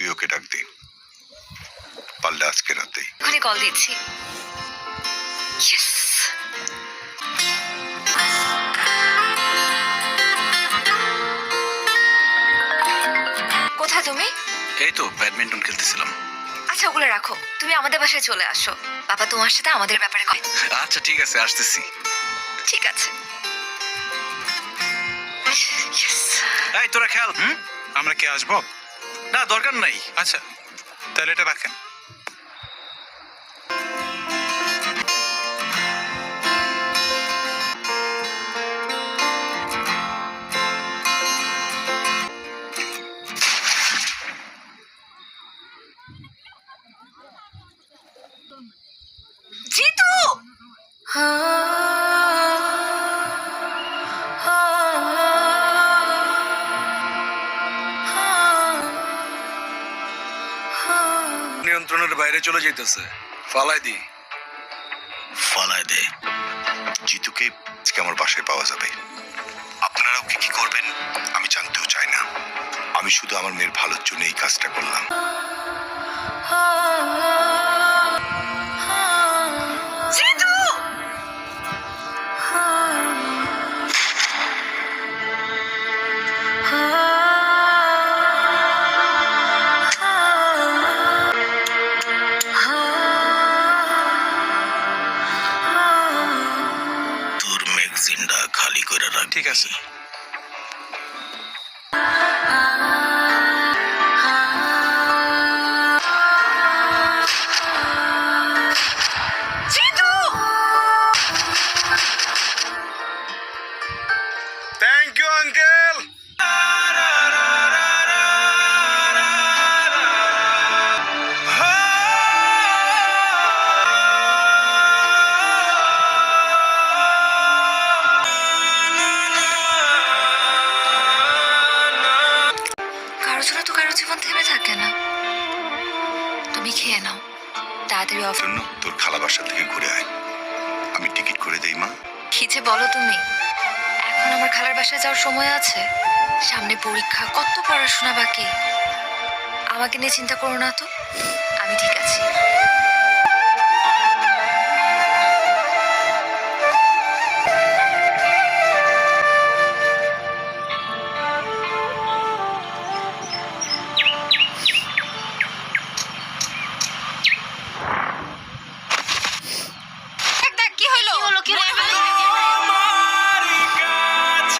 তুই ওকে ডাক দে। পারলে আজকে রাতেই। ওখানে কল দিচ্ছি। কোথায় তুমি? এই তো ব্যাডমিন্টন খেলতেছিলাম। আচ্ছা ওগুলো রাখো। তুমি আমাদের বাসায় চলে আসো। বাবা তোমার সাথে আমাদের ব্যাপারে কয় আচ্ছা ঠিক আছে আসতেছি। ঠিক আছে। এই তোরা খেল হুম? আমরা কি আসব? না দরকার নাই। আচ্ছা তাহলে এটা রাখেন। জিতু! নিয়ন্ত্রণের বাইরে চলে যাইতেছে। ফালাই দি। ফালাই দে। জিতুকে আজকে আমার বাসায় পাওয়া যাবে। আপনারা ওকে কি করবেন, আমি জানতেও চাই না। আমি শুধু আমার মেয়ের ভালোর জন্য এই কাজটা করলাম। ম্যাগজিনটা খালি করে রাখ। ঠিক আছে? থ্যাংক ইউ আঙ্কেল তুমি খেয়ে নাও। তাড়াতাড়ি অফ জন্য তোর খালা বাসা থেকে ঘুরে আয়। আমি টিকিট করে দেই মা। খিচে বলো তুমি। এখন আমার খালার বাসায় যাওয়ার সময় আছে। সামনে পরীক্ষা কত পড়াশোনা বাকি। আমাকে নিয়ে চিন্তা করো না তো। আমি ঠিক আছি।